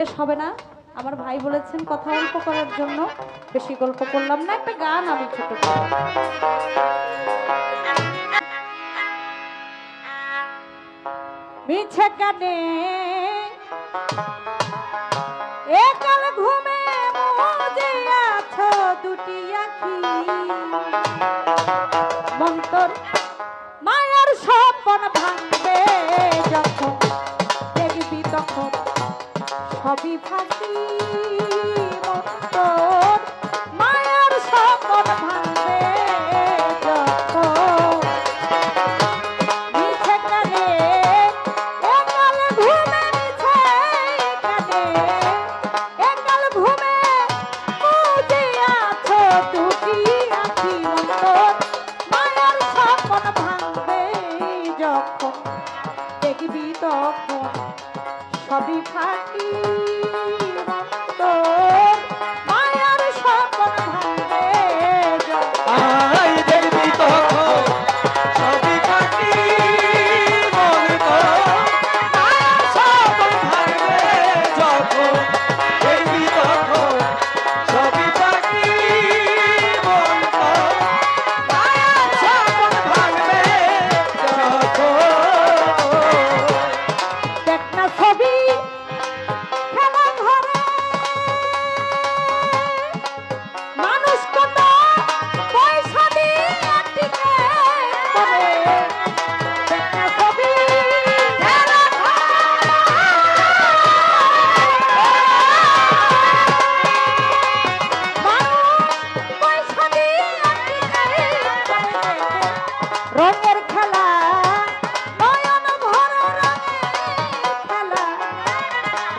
শেষ হবে না। আমার ভাই বলেছেন কথা অল্প করার জন্য। বেশি গল্প করলাম না, একটা গান আমি ছোট মিছে কানে একাল ঘুমে মজে আছো দুটি আখি। মন্তর, মায়ার সপন ভাঙ Because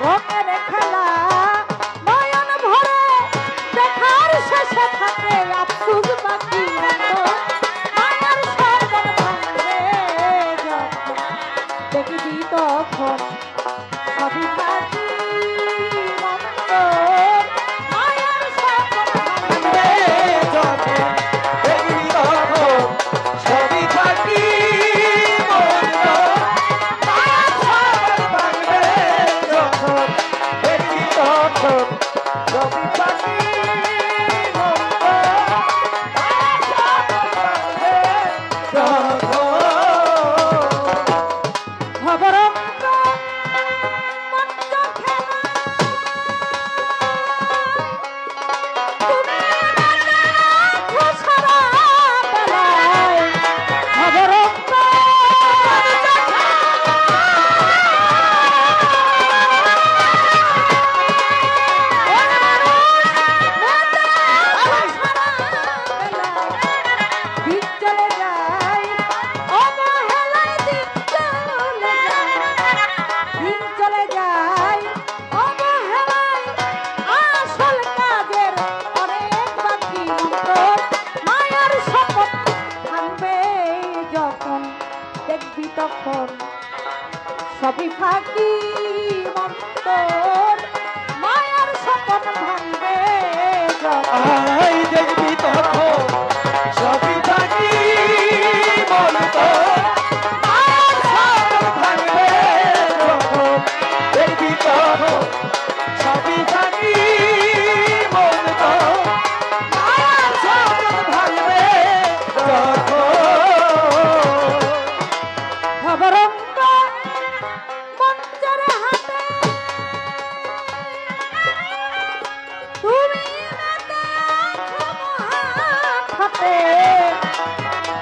Whoop. এখন সবই ফাঁকি মন্ত্র।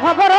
¡Bárbaro!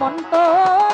মন মন তো